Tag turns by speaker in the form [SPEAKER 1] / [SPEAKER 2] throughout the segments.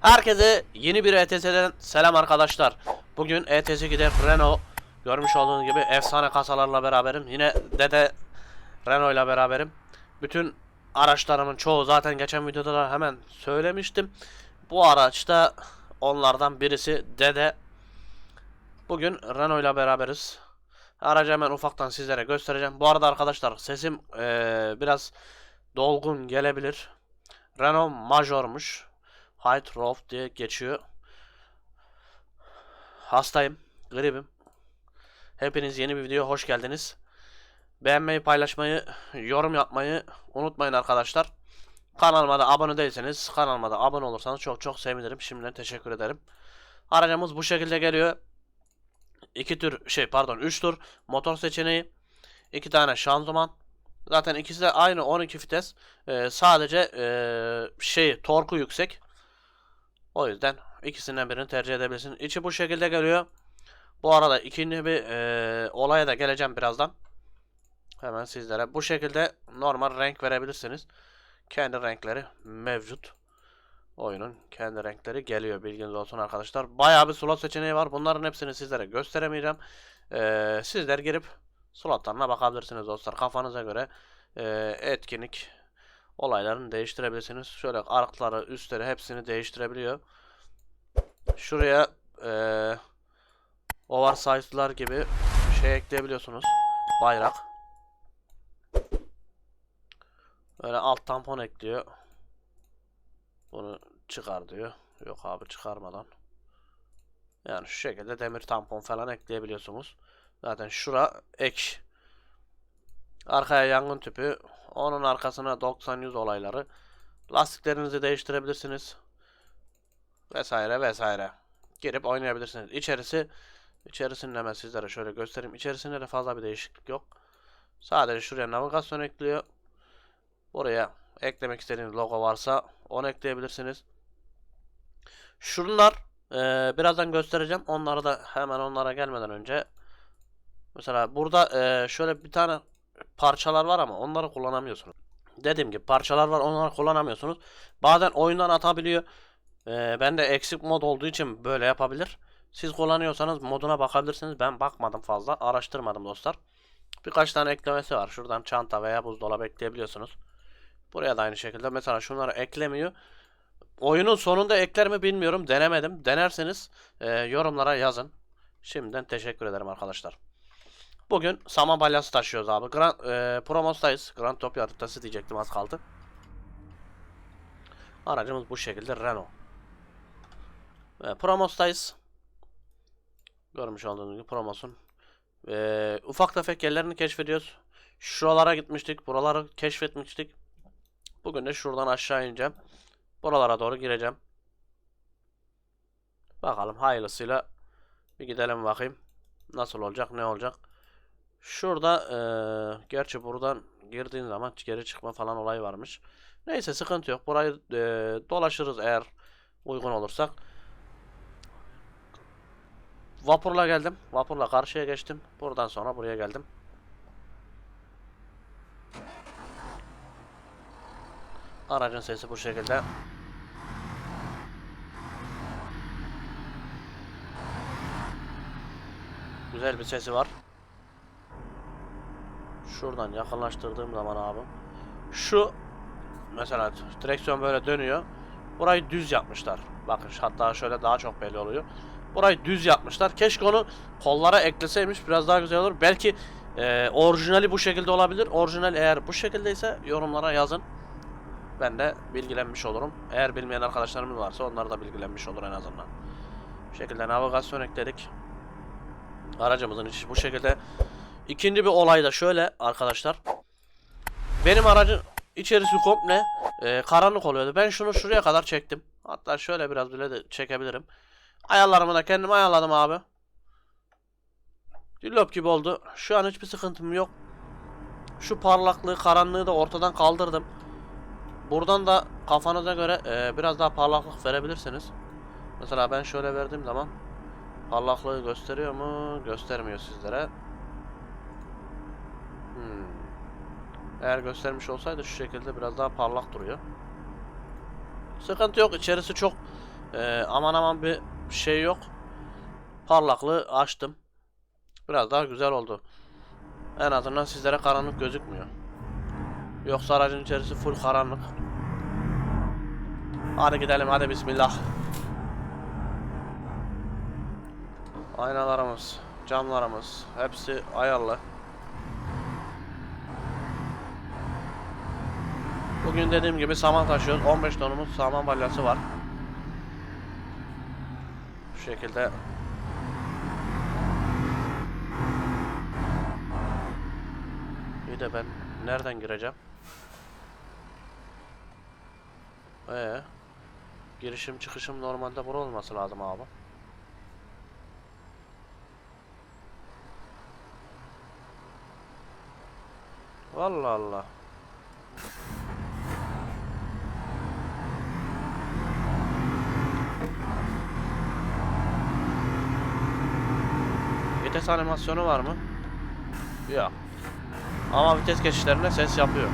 [SPEAKER 1] Herkese yeni bir ETS'den selam arkadaşlar. Bugün ETS gider Renault. Görmüş olduğunuz gibi efsane kasalarla beraberim. Yine Dede Renault ile beraberim. Bütün araçlarımın çoğu zaten geçen videoda da hemen söylemiştim. Bu araçta onlardan birisi Dede. Bugün Renault ile beraberiz. Aracı hemen ufaktan sizlere göstereceğim. Bu arada arkadaşlar sesim eee, biraz dolgun gelebilir. Renault Major'muş. Roof diye geçiyor. Hastayım. Gripim. Hepiniz yeni bir videoya hoş geldiniz. Beğenmeyi, paylaşmayı, yorum yapmayı unutmayın arkadaşlar. Kanalıma da abone değilseniz kanalıma da abone olursanız çok çok sevinirim. Şimdiden teşekkür ederim. Aracımız bu şekilde geliyor. İki tür şey pardon 3 tur motor seçeneği. iki tane şanzıman. Zaten ikisi de aynı 12 vites. Ee, sadece ee, şey torku yüksek. O yüzden ikisinden birini tercih edebilirsin. İçi bu şekilde geliyor. Bu arada ikinci bir eee, olaya da geleceğim birazdan. Hemen sizlere bu şekilde normal renk verebilirsiniz. Kendi renkleri mevcut. Oyunun kendi renkleri geliyor bilginiz olsun arkadaşlar. Bayağı bir slot seçeneği var. Bunların hepsini sizlere gösteremeyeceğim. Eee, sizler girip slotlarına bakabilirsiniz dostlar. Kafanıza göre eee, etkinlik olaylarını değiştirebilirsiniz. Şöyle arkları, üstleri hepsini değiştirebiliyor. Şuraya eee oversize'lar gibi şey ekleyebiliyorsunuz. Bayrak. Böyle alt tampon ekliyor. Bunu çıkar diyor. Yok abi çıkarmadan. Yani şu şekilde demir tampon falan ekleyebiliyorsunuz. Zaten şura ek. Arkaya yangın tüpü. Onun arkasına 90-100 olayları. Lastiklerinizi değiştirebilirsiniz. Vesaire vesaire. Girip oynayabilirsiniz. İçerisi içerisinde hemen sizlere şöyle göstereyim. İçerisinde de fazla bir değişiklik yok. Sadece şuraya navigasyon ekliyor. Buraya eklemek istediğiniz logo varsa onu ekleyebilirsiniz. Şunlar eee, birazdan göstereceğim. Onları da hemen onlara gelmeden önce mesela burada eee, şöyle bir tane parçalar var ama onları kullanamıyorsunuz. Dediğim gibi parçalar var onları kullanamıyorsunuz. Bazen oyundan atabiliyor. Ee, ben de eksik mod olduğu için böyle yapabilir. Siz kullanıyorsanız moduna bakabilirsiniz. Ben bakmadım fazla. Araştırmadım dostlar. Birkaç tane eklemesi var. Şuradan çanta veya buzdolabı ekleyebiliyorsunuz. Buraya da aynı şekilde. Mesela şunları eklemiyor. Oyunun sonunda ekler mi bilmiyorum. Denemedim. Denerseniz e, yorumlara yazın. Şimdiden teşekkür ederim arkadaşlar. Bugün saman balyası taşıyoruz abi. Grand, e, Promos'tayız. Grand Topya haritası diyecektim az kaldı. Aracımız bu şekilde Renault. E, Promos'tayız. Görmüş olduğunuz gibi Promos'un. E, ufak tefek yerlerini keşfediyoruz. Şuralara gitmiştik. Buraları keşfetmiştik. Bugün de şuradan aşağı ineceğim. Buralara doğru gireceğim. Bakalım hayırlısıyla bir gidelim bakayım. Nasıl olacak ne olacak. Şurada eee, gerçi buradan girdiğin zaman geri çıkma falan olayı varmış. Neyse sıkıntı yok. Burayı eee, dolaşırız eğer uygun olursak. Vapurla geldim. Vapurla karşıya geçtim. Buradan sonra buraya geldim. Aracın sesi bu şekilde. Güzel bir sesi var. Şuradan yakınlaştırdığım zaman abi. Şu mesela direksiyon böyle dönüyor. Burayı düz yapmışlar. Bakın hatta şöyle daha çok belli oluyor. Burayı düz yapmışlar. Keşke onu kollara ekleseymiş biraz daha güzel olur. Belki e, orijinali bu şekilde olabilir. Orijinal eğer bu şekildeyse yorumlara yazın. Ben de bilgilenmiş olurum. Eğer bilmeyen arkadaşlarımız varsa onlar da bilgilenmiş olur en azından. Bu şekilde navigasyon ekledik. Aracımızın içi bu şekilde. İkinci bir olay da şöyle arkadaşlar. Benim aracın içerisi komple e, karanlık oluyordu. Ben şunu şuraya kadar çektim. Hatta şöyle biraz bile de çekebilirim. Ayarlarımı da kendim ayarladım abi. Dillop gibi oldu. Şu an hiçbir sıkıntım yok. Şu parlaklığı, karanlığı da ortadan kaldırdım. Buradan da kafanıza göre e, biraz daha parlaklık verebilirsiniz. Mesela ben şöyle verdiğim zaman parlaklığı gösteriyor mu? Göstermiyor sizlere. Hmm. Eğer göstermiş olsaydı şu şekilde biraz daha parlak duruyor. Sıkıntı yok. İçerisi çok Ee, aman aman bir şey yok. Parlaklığı açtım. Biraz daha güzel oldu. En azından sizlere karanlık gözükmüyor. Yoksa aracın içerisi full karanlık. Hadi gidelim hadi bismillah. Aynalarımız, camlarımız hepsi ayarlı. Bugün dediğim gibi saman taşıyoruz. 15 tonumuz saman balyası var. Bu şekilde Bir de ben nereden gireceğim? Ee, girişim çıkışım normalde bura olması lazım abi. Allah Allah. Vites animasyonu var mı? Yok. Ama vites geçişlerinde ses yapıyor.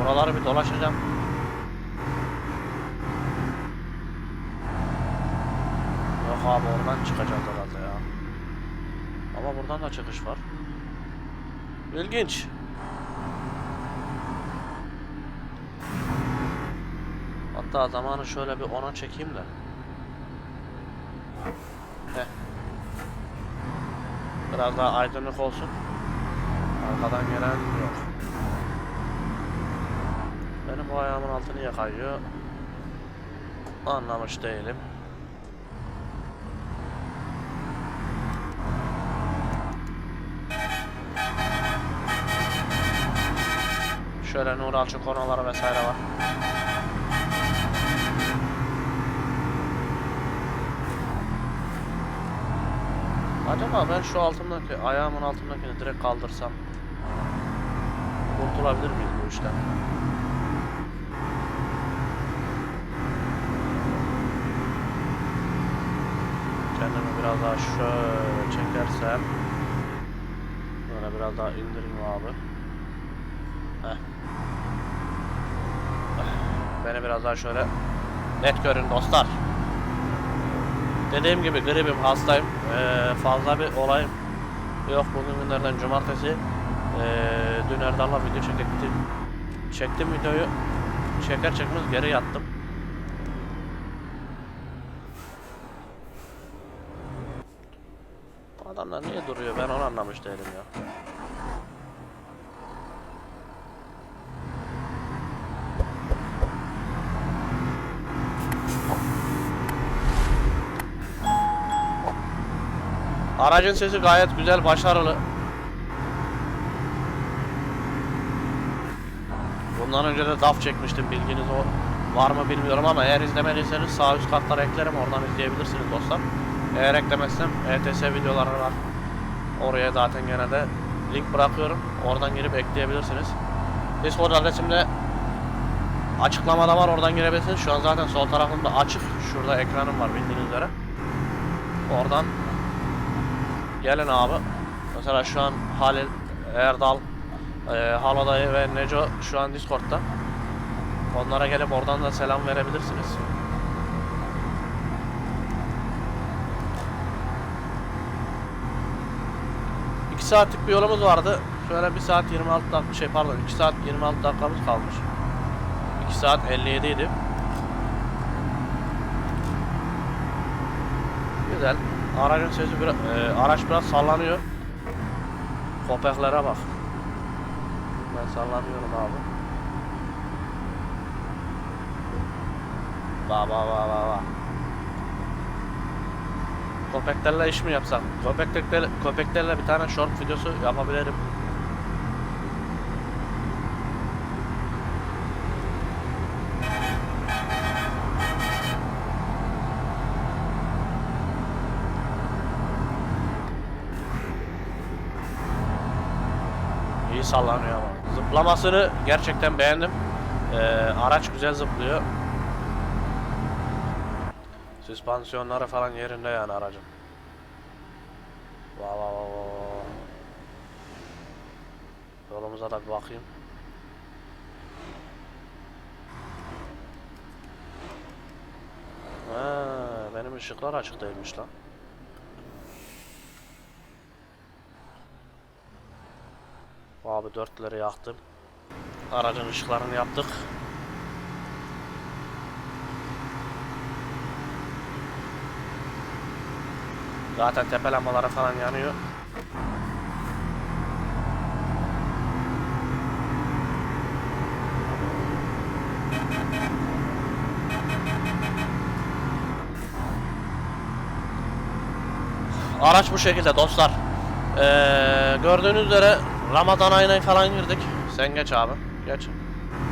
[SPEAKER 1] Buraları bir dolaşacağım. Yok abi oradan çıkacağız herhalde ya. Ama buradan da çıkış var. İlginç. Hatta zamanı şöyle bir ona çekeyim de. Heh. Biraz daha aydınlık olsun. Arkadan gelen yok. Benim bu ayağımın altını yakayıyor. Anlamış değilim. Şöyle Nur Alçı konaları vesaire var. Acaba ben şu altımdaki ayağımın altındakini direkt kaldırsam kurtulabilir miyiz bu işten? Kendimi biraz daha şöyle çekersem Böyle biraz daha indireyim abi. Heh. Beni biraz daha şöyle net görün dostlar. Dediğim gibi gribim, hastayım. Ee, fazla bir olayım yok. Bugün günlerden cumartesi. Ee, dün Erdal'la video çektim. Çektim videoyu. Çeker çekmez geri yattım. Adamlar niye duruyor ben onu anlamış değilim ya. Aracın sesi gayet güzel, başarılı. Bundan önce de DAF çekmiştim bilginiz o var mı bilmiyorum ama eğer izlemediyseniz sağ üst kartlara eklerim oradan izleyebilirsiniz dostlar. Eğer eklemezsem ETS videoları var. Oraya zaten gene de link bırakıyorum. Oradan girip ekleyebilirsiniz. Discord adresim de açıklamada var oradan girebilirsiniz. Şu an zaten sol tarafımda açık. Şurada ekranım var bildiğiniz üzere. Oradan Gelin abi. Mesela şu an Halil, Erdal, e, Halodayı ve Neco şu an Discord'da. Onlara gelip oradan da selam verebilirsiniz. İki saatlik bir yolumuz vardı. Şöyle 1 saat 26 dakika şey pardon 2 saat 26 dakikamız kalmış. 2 saat 57 idi. Güzel. Aracın sesi biraz, e, araç biraz sallanıyor. Köpeklere bak. Ben sallanıyorum abi. Ba ba ba ba ba. Köpeklerle iş mi yapsam? Köpeklerle, köpeklerle bir tane short videosu yapabilirim. sallanıyor ama. Zıplamasını gerçekten beğendim. Ee, araç güzel zıplıyor. Süspansiyonları falan yerinde yani aracın. Vaa vaa vaa Yolumuza da bir bakayım. Ha, benim ışıklar açık değilmiş lan. Abi dörtleri yaktım. Aracın ışıklarını yaptık. Zaten tepe lambaları falan yanıyor. Araç bu şekilde dostlar. Ee, gördüğünüz üzere Ramazan ayına falan girdik. Sen geç abi. Geç.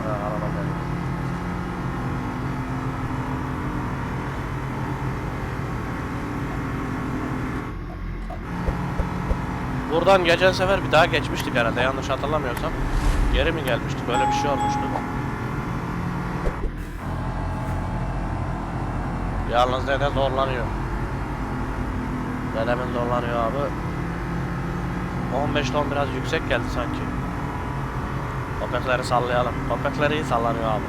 [SPEAKER 1] Ha. Buradan geçen sefer bir daha geçmiştik herhalde yanlış hatırlamıyorsam. Geri mi gelmiştik? Böyle bir şey olmuştu. Yalnız dede zorlanıyor. Dedemin zorlanıyor abi. 15 ton biraz yüksek geldi sanki. Köpekleri sallayalım. Köpekleri iyi sallanıyor abi.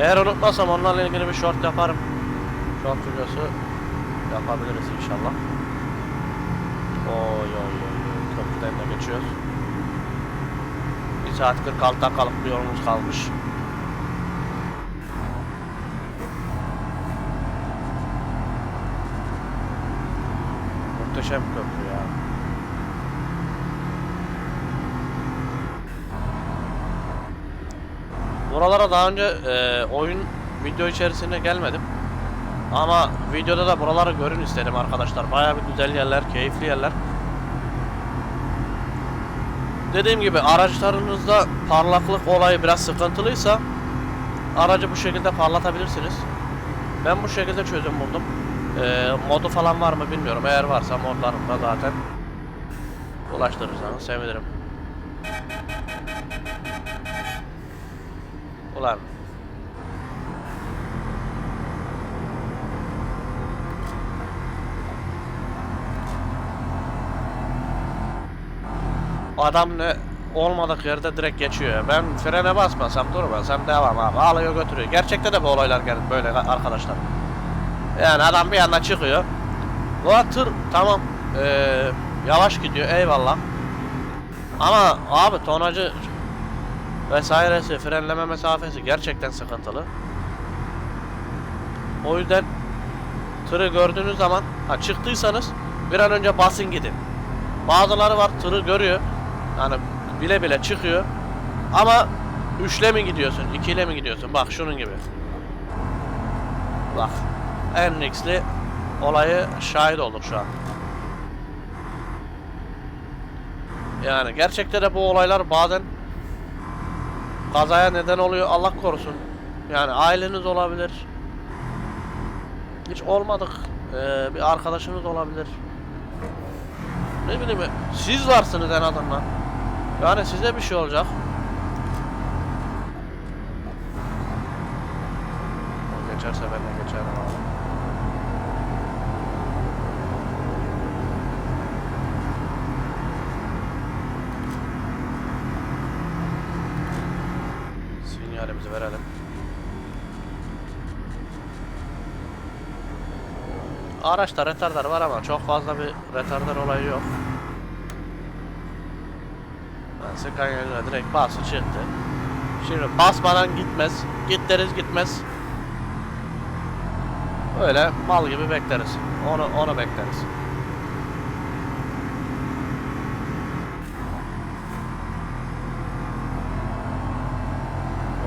[SPEAKER 1] Eğer unutmasam onlarla ilgili bir short yaparım. Short videosu yapabiliriz inşallah. Oy oy oy. Köprüden de geçiyoruz. 1 saat 46 dakikalık bir yolumuz kalmış. Muhteşem köprü ya. Buralara daha önce e, oyun video içerisinde gelmedim. Ama videoda da buraları görün istedim arkadaşlar. Bayağı bir güzel yerler, keyifli yerler. Dediğim gibi araçlarınızda parlaklık olayı biraz sıkıntılıysa aracı bu şekilde parlatabilirsiniz. Ben bu şekilde çözüm buldum. Ee, modu falan var mı bilmiyorum. Eğer varsa modlarımda zaten ulaştırırsanız sevinirim. Ulan Adam ne olmadık yerde direkt geçiyor. Ben frene basmasam durmasam devam abi. Alıyor götürüyor. Gerçekte de bu olaylar böyle arkadaşlar. Yani adam bir anda çıkıyor. Bu tır tamam ee, yavaş gidiyor eyvallah. Ama abi tonacı vesairesi frenleme mesafesi gerçekten sıkıntılı. O yüzden tırı gördüğünüz zaman ha çıktıysanız bir an önce basın gidin. Bazıları var tırı görüyor. Yani bile bile çıkıyor. Ama üçle mi gidiyorsun, ikiyle mi gidiyorsun? Bak şunun gibi. Bak. Enrix'li olayı şahit olduk şu an. Yani gerçekten de bu olaylar bazen kazaya neden oluyor Allah korusun. Yani aileniz olabilir. Hiç olmadık ee, bir arkadaşınız olabilir. Ne bileyim siz varsınız en azından. Yani size bir şey olacak. Geçerse ben de geçerim abi. Sinyalimizi verelim. Araçta retardar var ama çok fazla bir retardar olayı yok. Ben Scania'ya direkt bası çıktı. Şimdi basmadan gitmez. Git deriz gitmez. Öyle mal gibi bekleriz. Onu onu bekleriz.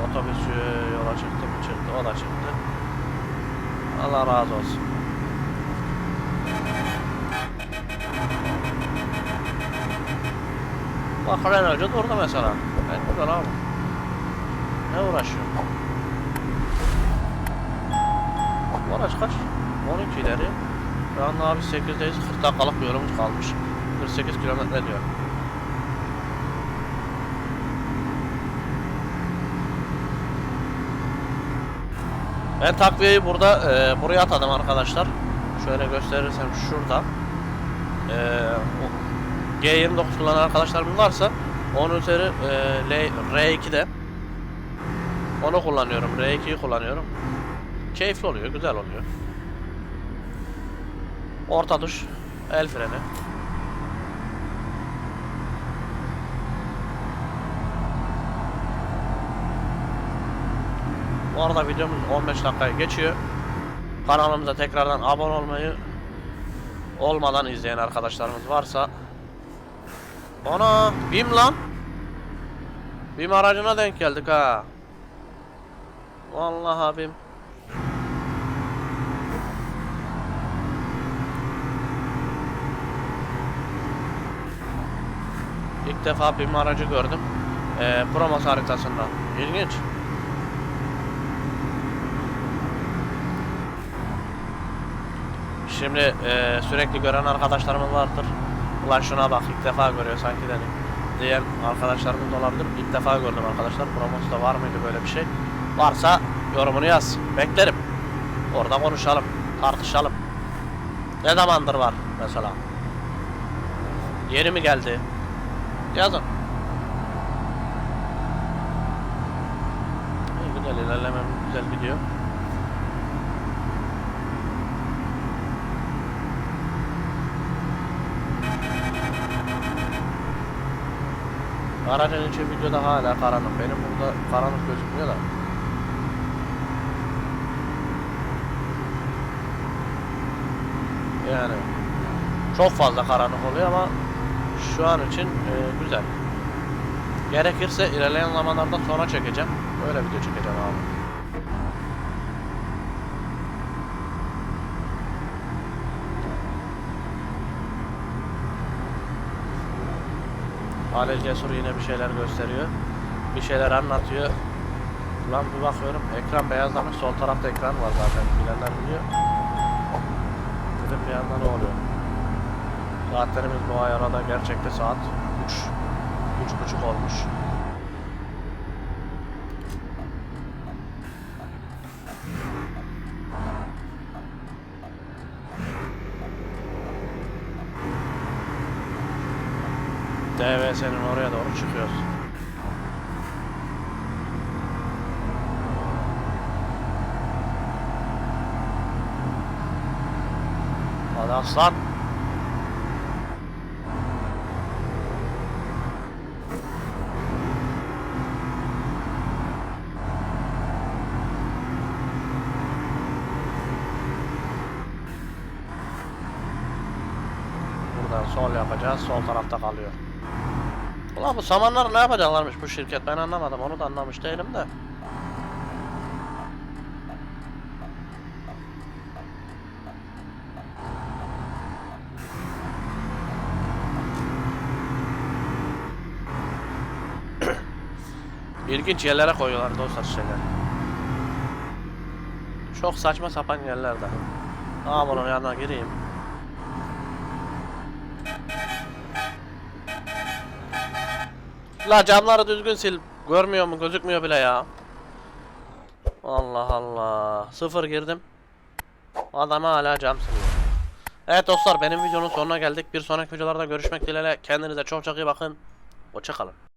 [SPEAKER 1] Otobüsçü yola çıktı mı çıktı o da çıktı. Allah razı olsun. Bak Renault'cu durdu mesela. Ben burada abi. Ne uğraşıyor? Bu araç kaç? 12 ileri. Şu anda abi 8'deyiz. 40 dakikalık bir kalmış. 48 kilometre diyor. Ben takviyeyi burada e, buraya atadım arkadaşlar. Şöyle gösterirsem şurada. E, o- G29 kullanan arkadaşlarım varsa onun üzeri e, L- R2'de onu kullanıyorum. R2'yi kullanıyorum. Keyifli oluyor, güzel oluyor. Orta tuş. El freni. Bu arada videomuz 15 dakikaya geçiyor. Kanalımıza tekrardan abone olmayı olmadan izleyen arkadaşlarımız varsa. Ana BİM lan. BİM aracına denk geldik ha. Vallahi BİM İlk defa BİM aracı gördüm. Ee, Promos haritasında. İlginç Şimdi e, sürekli gören arkadaşlarımız vardır. Ulan şuna bak ilk defa görüyor sanki dedim. Diyen arkadaşlarımız da olabilir. İlk defa gördüm arkadaşlar. Promos'ta var mıydı böyle bir şey? Varsa yorumunu yaz. Beklerim. Orada konuşalım. Tartışalım. Ne zamandır var mesela? Yeni mi geldi? Yazın. İyi, güzel ilerlemem güzel gidiyor. Aracın içi videoda hala karanlık. Benim burada karanlık gözükmüyor da. Yani çok fazla karanlık oluyor ama şu an için e, güzel. Gerekirse ilerleyen zamanlarda sonra çekeceğim. Öyle video çekeceğim abi. Halil Cesur yine bir şeyler gösteriyor. Bir şeyler anlatıyor. Lan bir bakıyorum ekran beyazlamış. Sol tarafta ekran var zaten. Bilenler biliyor. Dedim bir anda ne oluyor? Saatlerimiz bu ay arada gerçekte saat 3. 3.30 olmuş. DVS'nin oraya doğru çıkıyoruz. Hadi aslan. Buradan sol yapacağız. Sol tarafta kalıyor. Ulan bu samanlar ne yapacaklarmış bu şirket ben anlamadım onu da anlamış değilim de. İlginç yerlere koyuyorlar dostlar şeyler. Çok saçma sapan yerlerde. Aa bunun yanına gireyim. La camları düzgün sil. Görmüyor mu? Gözükmüyor bile ya. Allah Allah. Sıfır girdim. Adam hala cam siliyor. Evet dostlar benim videonun sonuna geldik. Bir sonraki videolarda görüşmek dileğiyle. Kendinize çok çok iyi bakın. Hoşçakalın.